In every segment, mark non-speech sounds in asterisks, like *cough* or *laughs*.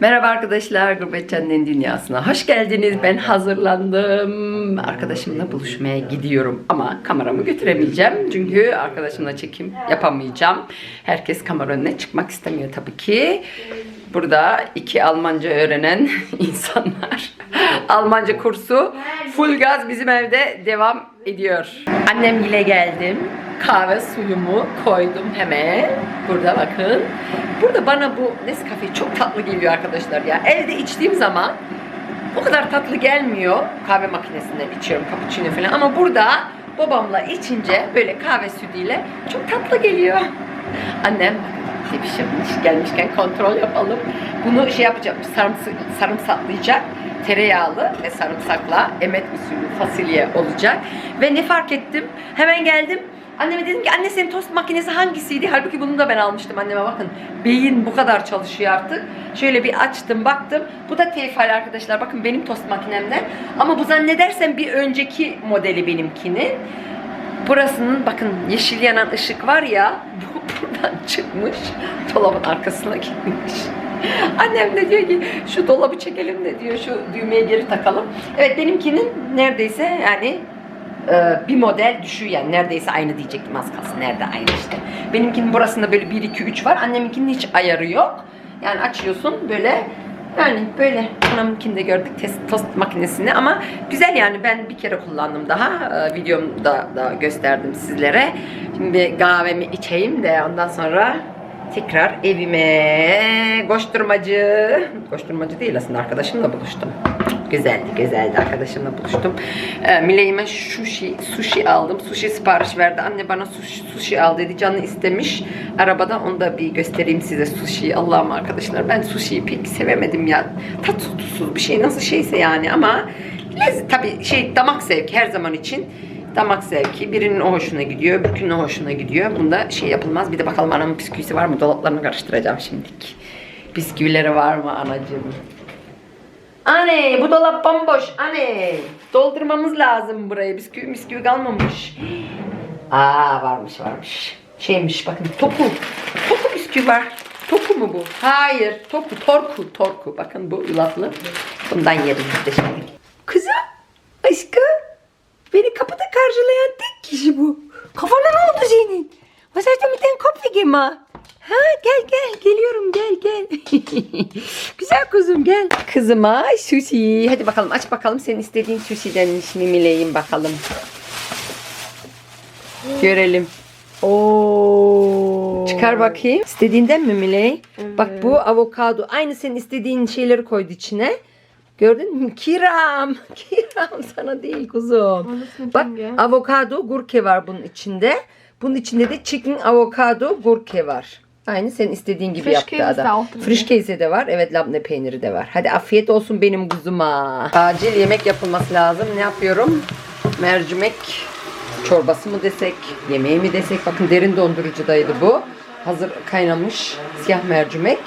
Merhaba arkadaşlar, Gurbetçen'in dünyasına hoş geldiniz. Ben hazırlandım. Arkadaşımla buluşmaya gidiyorum ama kameramı götüremeyeceğim. Çünkü arkadaşımla çekim yapamayacağım. Herkes kamera önüne çıkmak istemiyor tabii ki. Burada iki Almanca öğrenen *laughs* insanlar. Almanca kursu full gaz bizim evde devam ediyor. Annem ile geldim. Kahve suyumu koydum hemen. Burada bakın. Burada bana bu Nescafe çok tatlı geliyor arkadaşlar ya. Evde içtiğim zaman o kadar tatlı gelmiyor. Kahve makinesinden içiyorum cappuccino falan ama burada babamla içince böyle kahve sütüyle çok tatlı geliyor. Annem şey yapmış gelmişken kontrol yapalım. Bunu şey yapacak sarımsı, sarımsaklayacak tereyağlı ve sarımsakla emet usulü fasulye olacak. Ve ne fark ettim? Hemen geldim. Anneme dedim ki anne senin tost makinesi hangisiydi? Halbuki bunu da ben almıştım anneme bakın. Beyin bu kadar çalışıyor artık. Şöyle bir açtım baktım. Bu da tefal arkadaşlar. Bakın benim tost makinemden. Ama bu zannedersem bir önceki modeli benimkinin. Burasının bakın yeşil yanan ışık var ya *laughs* bu buradan çıkmış dolabın arkasına gitmiş. *laughs* Annem de diyor ki şu dolabı çekelim de diyor şu düğmeye geri takalım. Evet benimkinin neredeyse yani e, bir model düşüyor yani neredeyse aynı diyecektim az kalsın nerede aynı işte. Benimkinin burasında böyle 1 2 3 var. Anneminkinin hiç ayarı yok. Yani açıyorsun böyle yani böyle anamınkini de gördük test, tost makinesini ama güzel yani ben bir kere kullandım daha Ee, videomda da gösterdim sizlere. Şimdi kahvemi içeyim de ondan sonra tekrar evime koşturmacı koşturmacı değil aslında arkadaşımla buluştum. Güzeldi güzeldi arkadaşımla buluştum. Ee, Miley'ime sushi, sushi aldım. Sushi sipariş verdi. Anne bana sushi, sushi al dedi. Canı istemiş. Arabada onu da bir göstereyim size sushi. Allah'ım arkadaşlar ben sushi'yi pek sevemedim ya. Tatsız tuzsuz bir şey nasıl şeyse yani ama tabii şey damak zevki her zaman için damak zevki. Birinin o hoşuna gidiyor, öbürkünün o hoşuna gidiyor. Bunda şey yapılmaz. Bir de bakalım anamın bisküvisi var mı? Dolaplarını karıştıracağım şimdilik. Bisküvileri var mı anacığım? Anne bu dolap bomboş. Anne doldurmamız lazım burayı. Bisküvi bisküvi kalmamış. *gasps* Aa varmış varmış. Şeymiş bakın topu. Topu bisküvi var. Topu mu bu? Hayır. Topu. Torku. Torku. Bakın bu yulaflı. Bundan şimdi. Kızım. Aşkım. Beni kapıda karşılayan tek kişi bu. Kafana ne oldu senin? Du mit dem Kopf gemacht? Ha gel gel geliyorum gel gel. *laughs* Güzel kuzum gel. Kızıma sushi. Hadi bakalım aç bakalım senin istediğin sushi'den mimileyim bakalım. Görelim. Oo. Çıkar bakayım. İstediğinden mi Miley? Bak bu avokado. Aynı senin istediğin şeyleri koydu içine. Gördün mü? Kiram. *laughs* Kiram sana değil kuzum. Bak avokado gurke var bunun içinde. Bunun içinde de chicken avokado gurke var. Aynı senin istediğin gibi Frischkäse yaptı adam. Frischkäse de var. Evet labne peyniri de var. Hadi afiyet olsun benim kuzuma. Acil yemek yapılması lazım. Ne yapıyorum? Mercimek çorbası mı desek, yemeği mi desek. Bakın derin dondurucudaydı bu. Hazır kaynamış siyah mercimek.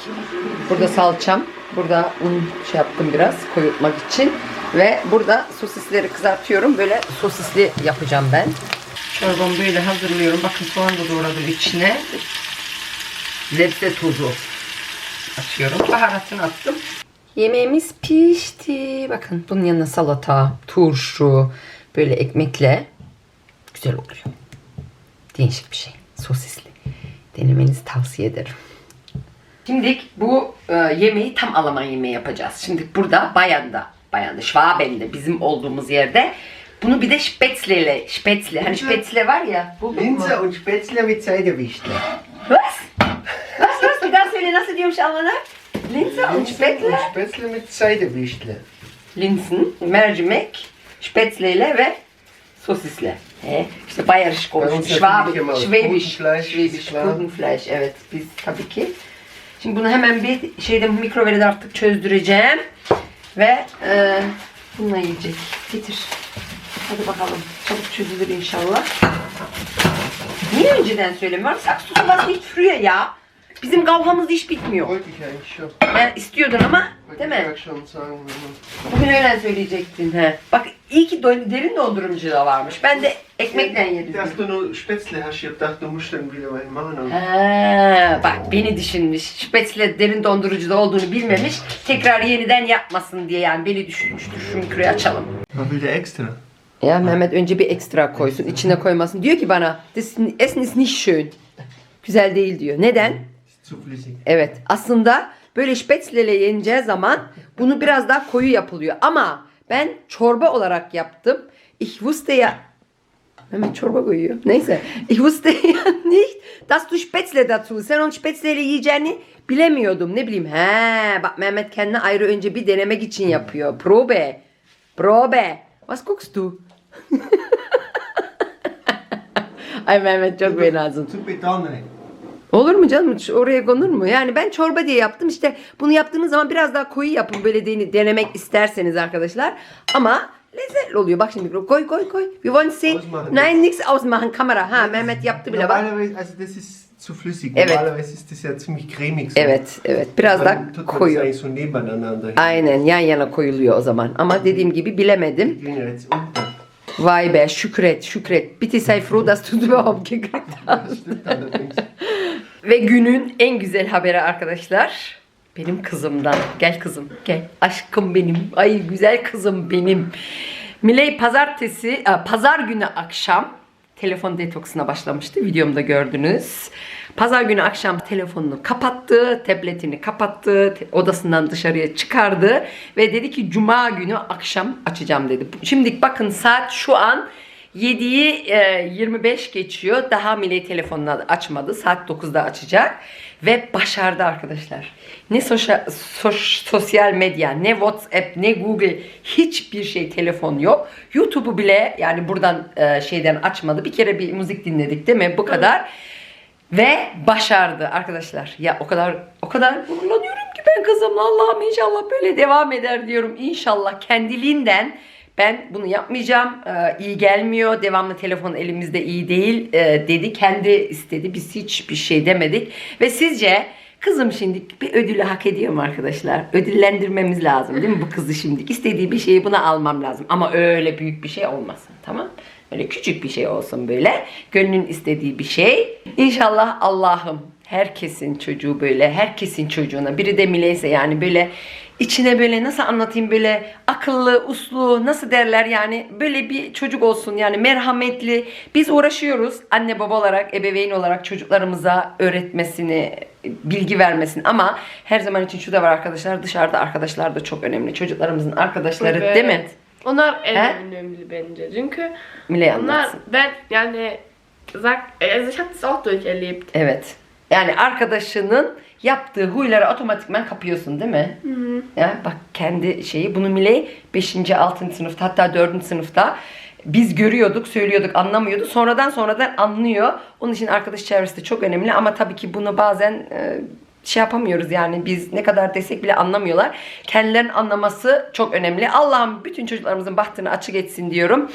Burada salçam. Burada un şey yaptım biraz koyutmak için. Ve burada sosisleri kızartıyorum. Böyle sosisli yapacağım ben. Çorbamı böyle hazırlıyorum. Bakın soğan da doğradım içine. Lebze tuzu atıyorum. Baharatını attım. Yemeğimiz pişti. Bakın bunun yanına salata, turşu, böyle ekmekle güzel oluyor. Değişik bir şey. Sosisli. Denemenizi tavsiye ederim. Şimdi bu e, yemeği tam Alman yemeği yapacağız. Şimdi burada Bayern'da, Bayern'da, Schwaben'de bizim olduğumuz yerde bunu bir de Spätzle ile, Spätzle, hani Spätzle var ya. Bu, bu mu? Linse und Spätzle mit Seidewichtel. Was? Was, was? Bir daha söyle nasıl diyormuş Almanlar? Linse und Linse Spätzle. und Spätzle mit Seidewichtel. Linsen, mercimek, Spätzle ile ve sosisle. He, işte bayerisch natürlich immer Schwäbisch, Schwäbisch, klar. Putenfleisch. Evet, biz tabii ki. Şimdi bunu hemen bir şeyde mikroveride artık çözdüreceğim. Ve e, bununla yiyecek. Getir. Hadi bakalım. Çabuk çözülür inşallah. Niye önceden söylemiyorum? Saksı tutulması hiç früher ya. Bizim kavgamız hiç bitmiyor. Schon. Ben istiyordun ama Değil mi? Bugün öğlen söyleyecektin he. Bak iyi ki derin dondurucu da varmış. Ben de ekmekle yedim. Dass du nur Spätzle hast, ich gedacht, du musst dann wieder was machen. Ha, bak beni düşünmüş. Spätzle derin dondurucuda olduğunu bilmemiş. Tekrar yeniden yapmasın diye yani beni düşünmüştür. Şunu küreği açalım. Was will der extra? Ya Mehmet önce bir ekstra koysun. içine koymasın. Diyor ki bana das Essen ist nicht schön. Güzel değil diyor. Neden? Zu flüssig. Evet. Aslında böyle spätzle yeneceği zaman bunu biraz daha koyu yapılıyor. Ama ben çorba olarak yaptım. Ich wusste ya Mehmet çorba koyuyor. Neyse. Ich wusste ya nicht, dass du Spätzle dazu. Sen onu Spätzle ile yiyeceğini bilemiyordum. Ne bileyim. He, bak Mehmet kendine ayrı önce bir denemek için yapıyor. Probe. Probe. Was guckst du? *laughs* Ay Mehmet çok rein. Olur mu canım? Oraya konur mu? Yani ben çorba diye yaptım. İşte bunu yaptığınız zaman biraz daha koyu yapın. Böyle dene- denemek isterseniz arkadaşlar. Ama lezzetli oluyor. Bak şimdi koy koy koy. We want to see. Ausmachen. Nein, nichts ausmachen. Kamera. Ha Mehmet yaptı bile bak. Normalerweise, also das ist zu flüssig. Evet. Normalerweise ist das ja ziemlich cremig. so. Evet, evet. Biraz daha Dann tut man das koyu. eigentlich so nebeneinander. Aynen yan yana koyuluyor o zaman. Ama dediğim gibi bilemedim. Gehen ja jetzt unter. Vay be şükret şükret. Bitte sei froh, dass du überhaupt gekriegt hast. Das stimmt allerdings. Ve günün en güzel haberi arkadaşlar. Benim kızımdan. Gel kızım gel. Aşkım benim. Ay güzel kızım benim. Miley pazartesi, e, pazar günü akşam telefon detoksuna başlamıştı. Videomda gördünüz. Pazar günü akşam telefonunu kapattı, tabletini kapattı, odasından dışarıya çıkardı ve dedi ki cuma günü akşam açacağım dedi. Şimdi bakın saat şu an 7'yi e, 25 geçiyor. Daha Miley telefonunu açmadı. Saat 9'da açacak. Ve başardı arkadaşlar. Ne sosyal, sosyal medya, ne WhatsApp, ne Google hiçbir şey telefon yok. YouTube'u bile yani buradan e, şeyden açmadı. Bir kere bir müzik dinledik değil mi? Bu kadar. Ve başardı arkadaşlar. Ya o kadar o kadar gururlanıyorum ki ben kızımla Allah'ım inşallah böyle devam eder diyorum. İnşallah kendiliğinden ben bunu yapmayacağım. Ee, iyi gelmiyor. Devamlı telefon elimizde iyi değil ee, dedi. Kendi istedi. Biz hiçbir şey demedik. Ve sizce kızım şimdi bir ödülü hak ediyor mu arkadaşlar? Ödüllendirmemiz lazım değil mi bu kızı şimdi? İstediği bir şeyi buna almam lazım. Ama öyle büyük bir şey olmasın. Tamam Böyle küçük bir şey olsun böyle. Gönlün istediği bir şey. İnşallah Allah'ım herkesin çocuğu böyle, herkesin çocuğuna. Biri de mileyse yani böyle içine böyle nasıl anlatayım böyle akıllı, uslu nasıl derler yani böyle bir çocuk olsun yani merhametli. Biz uğraşıyoruz anne baba olarak, ebeveyn olarak çocuklarımıza öğretmesini, bilgi vermesini ama her zaman için şu da var arkadaşlar dışarıda arkadaşlar da çok önemli. Çocuklarımızın arkadaşları Evet. değil mi? Onlar en He? önemli bence. Çünkü Miley onlar anlatsın. ben yani sag also ich habe das auch durcherlebt. Evet. Yani arkadaşının yaptığı huyları otomatikman kapıyorsun değil mi? Ya bak kendi şeyi bunu Miley 5. 6. sınıfta hatta 4. sınıfta biz görüyorduk, söylüyorduk, anlamıyordu. Sonradan sonradan anlıyor. Onun için arkadaş çevresi de çok önemli ama tabii ki bunu bazen e, şey yapamıyoruz yani biz ne kadar desek bile anlamıyorlar. Kendilerinin anlaması çok önemli. Allah'ım bütün çocuklarımızın bahtını açık etsin diyorum.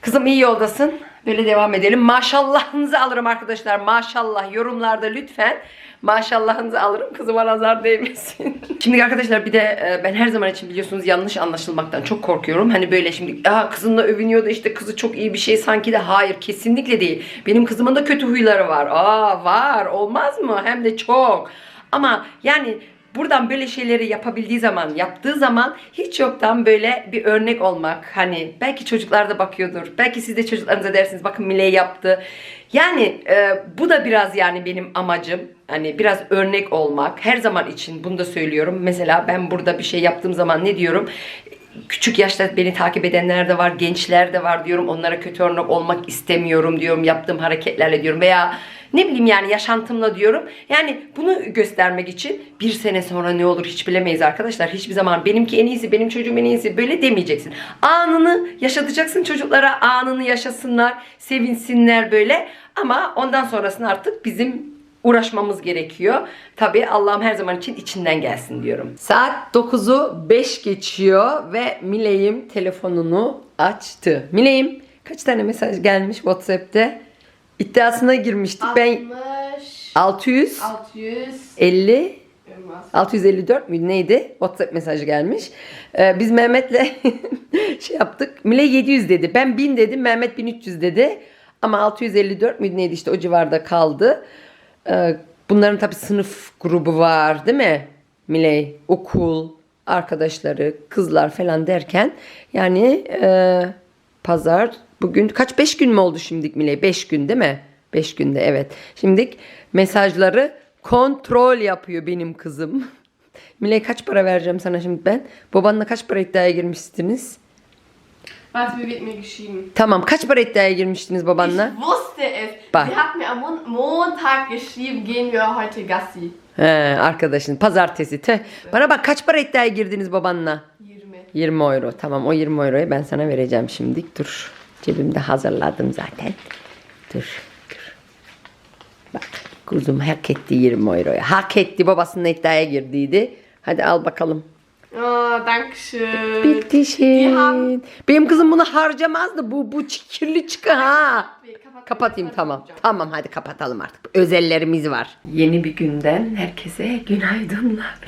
Kızım iyi yoldasın. Böyle devam edelim. Maşallahınızı alırım arkadaşlar. Maşallah yorumlarda lütfen. Maşallahınızı alırım. Kızıma nazar değmesin. *laughs* şimdi arkadaşlar bir de e, ben her zaman için biliyorsunuz yanlış anlaşılmaktan çok korkuyorum. Hani böyle şimdi Aa, kızınla övünüyor da işte kızı çok iyi bir şey sanki de hayır kesinlikle değil. Benim kızımın da kötü huyları var. Aa var olmaz mı? Hem de çok. Ama yani buradan böyle şeyleri yapabildiği zaman, yaptığı zaman hiç yoktan böyle bir örnek olmak. Hani belki çocuklar da bakıyordur. Belki siz de çocuklarınıza dersiniz bakın Mile yaptı. Yani e, bu da biraz yani benim amacım. Hani biraz örnek olmak. Her zaman için bunu da söylüyorum. Mesela ben burada bir şey yaptığım zaman ne diyorum? küçük yaşta beni takip edenler de var, gençler de var diyorum. Onlara kötü örnek olmak istemiyorum diyorum. Yaptığım hareketlerle diyorum veya ne bileyim yani yaşantımla diyorum. Yani bunu göstermek için bir sene sonra ne olur hiç bilemeyiz arkadaşlar. Hiçbir zaman benimki en iyisi, benim çocuğum en iyisi böyle demeyeceksin. Anını yaşatacaksın çocuklara, anını yaşasınlar, sevinsinler böyle. Ama ondan sonrasını artık bizim uğraşmamız gerekiyor. Tabii Allah'ım her zaman için içinden gelsin diyorum. Saat 9'u 5 geçiyor ve Miley'im telefonunu açtı. Miley'im kaç tane mesaj gelmiş WhatsApp'te? İddiasına girmiştik. Ben 60, 600 600, 50 irgendwas. 654 müydü neydi? WhatsApp mesajı gelmiş. Ee, biz Mehmet'le *laughs* şey yaptık. Mile 700 dedi. Ben 1000 dedim. Mehmet 1300 dedi. Ama 654 müydü neydi işte o civarda kaldı. Ee, bunların tabii sınıf grubu var değil mi? Miley, okul, arkadaşları, kızlar falan derken yani e, pazar bugün kaç 5 gün mü oldu şimdilik Miley? 5 gün değil mi? 5 günde evet. Şimdilik mesajları kontrol yapıyor benim kızım. *laughs* Miley kaç para vereceğim sana şimdi ben? Babanla kaç para iddiaya girmiştiniz? Was mir wird mir geschrieben? Tamam kaç para iddiaya girmiştiniz babanla? Ich wusste es. Bah. Sie hat mir am Mon Montag geschrieben, gehen wir heute Gassi. He, arkadaşın pazartesi. Tüh. Bana bak kaç para iddiaya girdiniz babanla? 20. 20 euro. Tamam o 20 euroyu ben sana vereceğim şimdilik. Dur. Cebimde hazırladım zaten. Dur. Dur. Bak kuzum hak etti 20 euroyu. Hak etti babasının iddiaya girdiydi. Hadi al bakalım. Oh, danke schön. Bitti şey. haben- Benim kızım bunu harcamazdı. Bu bu kirli çıkı ha. Kapat- Kapatayım tamam. Tamam hadi kapatalım artık. Özellerimiz var. Yeni bir günden herkese günaydınlar.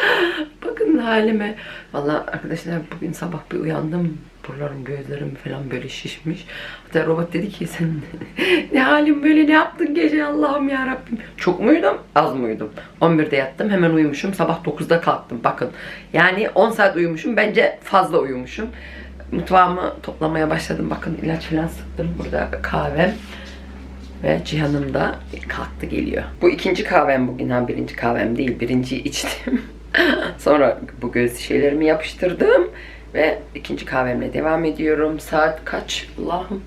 *laughs* Bakın halime. Vallahi arkadaşlar bugün sabah bir uyandım. Buralarım gözlerim falan böyle şişmiş. Hatta robot dedi ki sen *laughs* ne halin böyle ne yaptın gece Allah'ım ya Rabbim. Çok mu uyudum? Az mı uyudum? 11'de yattım hemen uyumuşum. Sabah 9'da kalktım. Bakın yani 10 saat uyumuşum. Bence fazla uyumuşum. Mutfağımı toplamaya başladım. Bakın ilaç falan sıktım. Burada kahvem. Ve Cihan'ım da kalktı geliyor. Bu ikinci kahvem bugün. Ha birinci kahvem değil. Birinciyi içtim. *laughs* Sonra bu göz şeylerimi yapıştırdım. Ve ikinci kahvemle devam ediyorum. Saat kaç? Allah'ım.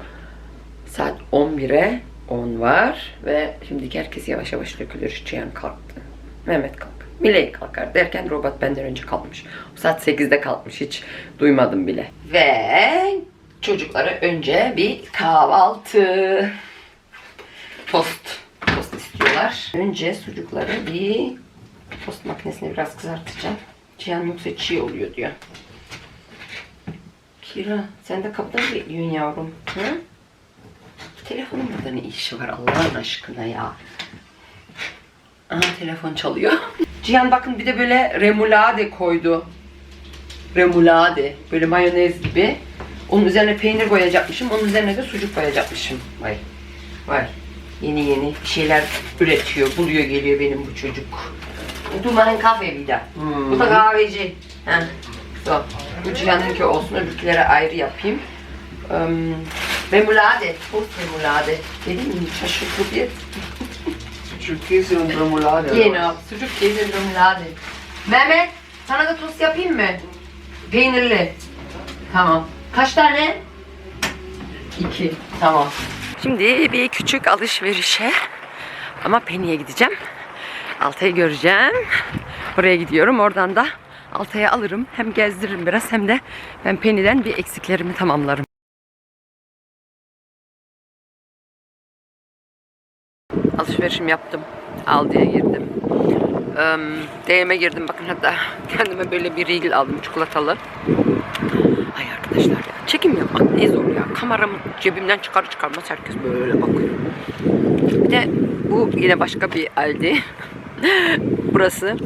Saat 11'e 10 var. Ve şimdi herkes yavaş yavaş dökülür. Cihan kalktı. Mehmet kalk. Miley kalkar derken robot benden önce kalkmış. O saat 8'de kalkmış. Hiç duymadım bile. Ve çocuklara önce bir kahvaltı. Tost. Tost istiyorlar. Önce sucukları bir tost makinesine biraz kızartacağım. Cihan yoksa çiğ oluyor diyor. Kira sen de kapıda mı bekliyorsun yavrum? Hı? Telefonun burada ne işi var Allah'ın aşkına ya. Aha telefon çalıyor. *laughs* Cihan bakın bir de böyle remulade koydu. Remulade. Böyle mayonez gibi. Onun üzerine peynir koyacakmışım. Onun üzerine de sucuk koyacakmışım. Vay. Vay. Yeni yeni bir şeyler üretiyor. Buluyor geliyor benim bu çocuk. Du mein Kaffee wieder. Bu da kahveci. Ha. So. Bu Cihan'ınki olsun. Öbürkülere ayrı yapayım. Um, remulade. Toast remulade. Dedim mi? Şaşırtıp ye. Türkise und Remoulade. Genau. Sucuk peynir remulade. Mehmet sana da tost yapayım mı? Peynirli. Tamam. Kaç tane? İki. Tamam. Şimdi bir küçük alışverişe ama Penny'e gideceğim. Altay'ı göreceğim. Oraya gidiyorum. Oradan da Altay'ı alırım. Hem gezdiririm biraz hem de ben Penny'den bir eksiklerimi tamamlarım. Alışverişim yaptım. Aldi'ye girdim. Um, DM'e girdim. Bakın hatta kendime böyle bir regal aldım çikolatalı. Ay arkadaşlar ya çekim yapmak ne zor ya. Kameramı cebimden çıkar çıkarmaz herkes böyle bakıyor. Bir de bu yine başka bir Aldi. *laughs* Burası.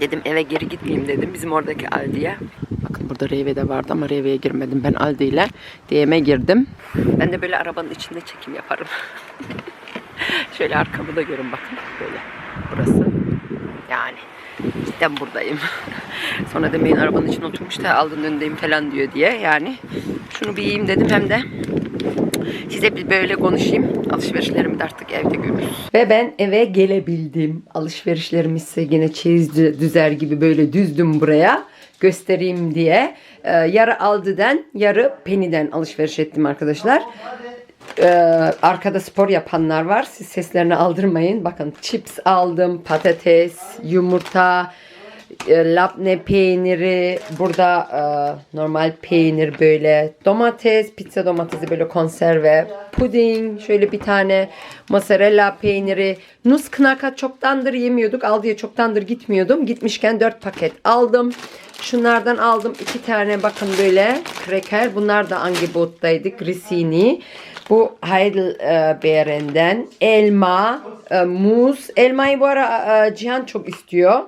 Dedim eve geri gitmeyeyim dedim. Bizim oradaki Aldi'ye. Bakın burada Reyve de vardı ama Reyve'ye girmedim. Ben Aldi ile DM'e girdim. Ben de böyle arabanın içinde çekim yaparım. *laughs* Şöyle arkamı da görün bakın. Böyle. Burası. Yani cidden buradayım. *laughs* Sonra demeyin arabanın içine oturmuş da aldın önündeyim falan diyor diye. Yani şunu bir yiyeyim dedim hem de size bir böyle konuşayım. Alışverişlerimi de artık evde görürüz. Ve ben eve gelebildim. Alışverişlerimi size yine çeyiz düzer gibi böyle düzdüm buraya göstereyim diye. Ee, yarı Aldi'den yarı Penny'den alışveriş ettim arkadaşlar. Ee, arkada spor yapanlar var. Siz seslerini aldırmayın. Bakın chips aldım, patates, yumurta, e, labne peyniri, burada e, normal peynir böyle, domates, pizza domatesi böyle konserve, puding, şöyle bir tane mozzarella peyniri, nusknaka çoktandır yemiyorduk, aldıya çoktandır gitmiyordum. Gitmişken 4 paket aldım. Şunlardan aldım iki tane bakın böyle kreker. Bunlar da Angebot'taydı. Grissini. Bu Heidelbeeren'den elma, e, muz. Elmayı bu ara e, Cihan çok istiyor.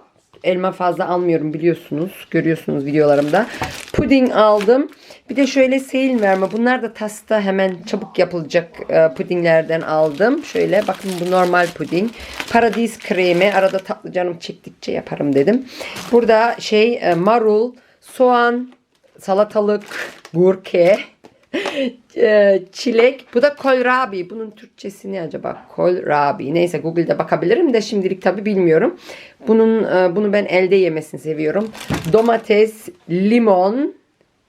Elma fazla almıyorum biliyorsunuz. Görüyorsunuz videolarımda. Puding aldım. Bir de şöyle seyil verme. Bunlar da tasta hemen çabuk yapılacak e, pudinglerden aldım. Şöyle bakın bu normal puding. Paradis kremi. Arada tatlı canım çektikçe yaparım dedim. Burada şey e, marul, soğan, salatalık, burke, *laughs* çilek. Bu da kohlrabi. Bunun Türkçesi ne acaba? Kohlrabi. Neyse Google'da bakabilirim de şimdilik tabi bilmiyorum. Bunun bunu ben elde yemesini seviyorum. Domates, limon,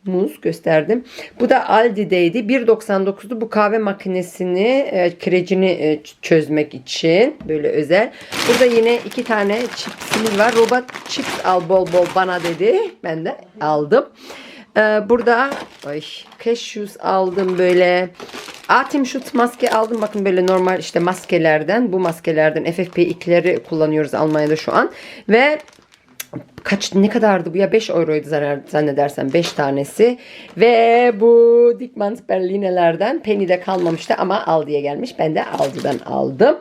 muz gösterdim. Bu da Aldi'deydi. 1.99'du bu kahve makinesini e, kirecini çözmek için böyle özel. Burada yine iki tane çipsimiz var. Robot chips al bol bol bana dedi. Ben de aldım. Ee, burada ay, cashews aldım böyle. Atim şut maske aldım. Bakın böyle normal işte maskelerden. Bu maskelerden FFP2'leri kullanıyoruz Almanya'da şu an. Ve kaç ne kadardı bu ya 5 euroydu zannedersem 5 tanesi ve bu Dickmans Berlinelerden Penny'de kalmamıştı ama Aldi'ye gelmiş ben de Aldi'den aldım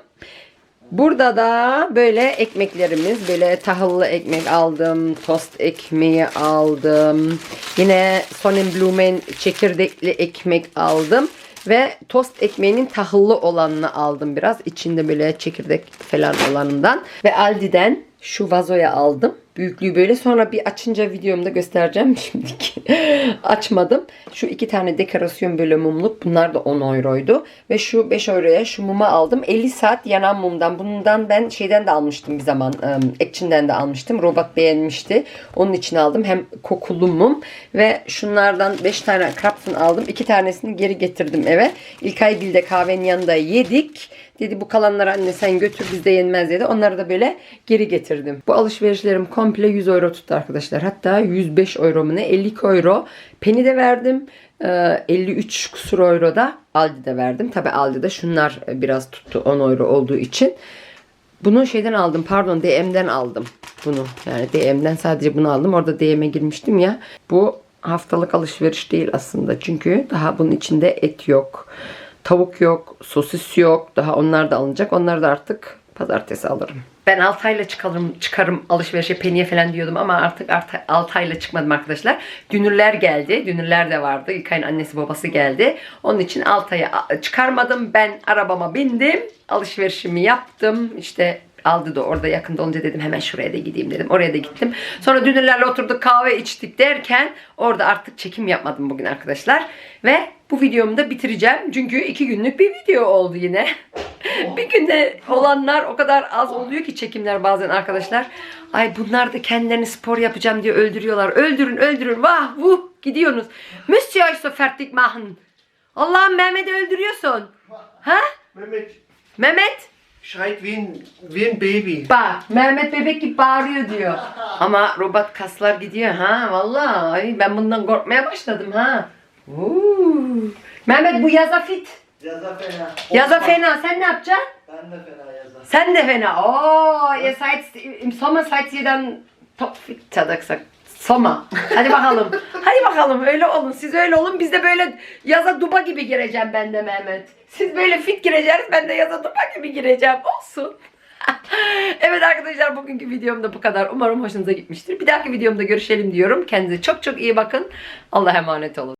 burada da böyle ekmeklerimiz böyle tahıllı ekmek aldım tost ekmeği aldım yine Sonnenblumen çekirdekli ekmek aldım ve tost ekmeğinin tahıllı olanını aldım biraz. içinde böyle çekirdek falan olanından. Ve Aldi'den şu vazoya aldım. Büyüklüğü böyle. Sonra bir açınca videomda göstereceğim. *laughs* Şimdiki açmadım. Şu iki tane dekorasyon böyle mumluk. Bunlar da 10 euroydu. Ve şu 5 euroya şu mumu aldım. 50 saat yanan mumdan. Bundan ben şeyden de almıştım bir zaman. Ekçin'den de almıştım. Robot beğenmişti. Onun için aldım. Hem kokulu mum ve şunlardan 5 tane krapsın aldım. 2 tanesini geri getirdim eve. İlkay Gil'de kahvenin yanında yedik. Dedi bu kalanları anne sen götür bizde yenmez dedi. Onları da böyle geri getirdim. Bu alışverişlerim komple 100 euro tuttu arkadaşlar. Hatta 105 euro mu ne 52 euro. Penny de verdim. Ee, 53 kusur euro da Aldi'de verdim. Tabi Aldi'de şunlar biraz tuttu 10 euro olduğu için. Bunu şeyden aldım pardon DM'den aldım bunu. Yani DM'den sadece bunu aldım. Orada DM'e girmiştim ya. Bu haftalık alışveriş değil aslında. Çünkü daha bunun içinde et yok. Tavuk yok, sosis yok. Daha onlar da alınacak. Onları da artık pazartesi alırım. Ben Altay'la çıkarım, çıkarım alışverişe peniye falan diyordum ama artık Altay- Altay'la çıkmadım arkadaşlar. Dünürler geldi. Dünürler de vardı. İlkay'ın annesi babası geldi. Onun için Altay'a a- çıkarmadım. Ben arabama bindim. Alışverişimi yaptım. İşte aldı da orada yakında olunca dedim hemen şuraya da gideyim dedim. Oraya da gittim. Sonra dünürlerle oturduk kahve içtik derken orada artık çekim yapmadım bugün arkadaşlar. Ve bu videomu da bitireceğim. Çünkü iki günlük bir video oldu yine. bir günde olanlar o kadar az oluyor ki çekimler bazen arkadaşlar. Ay bunlar da kendilerini spor yapacağım diye öldürüyorlar. Öldürün öldürün. Vah vuh gidiyorsunuz. Euch so fertig machen? Allah'ım Mehmet'i öldürüyorsun. Ha? Mehmet Mehmet? Schreit wie ein, wie ein Baby. Bak Mehmet bebek gibi bağırıyor diyor. *laughs* Ama robot kaslar gidiyor ha vallahi. Ben bundan korkmaya başladım ha. Uuu. Mehmet bu yaza fit. Yaza fena. Yaza fena sen ne yapacaksın? Ben de fena yaza. Sen de fena. Oo, ihr seid im Sommer seid ihr dann topfit ya Sommer. Hadi bakalım. *laughs* Hadi bakalım öyle olun. Siz öyle olun. Biz de böyle yaza duba gibi gireceğim ben de Mehmet. Siz böyle fit gireceksiniz. Ben de yaza duba gibi gireceğim. Olsun. *laughs* evet arkadaşlar bugünkü videom da bu kadar. Umarım hoşunuza gitmiştir. Bir dahaki videomda görüşelim diyorum. Kendinize çok çok iyi bakın. Allah'a emanet olun.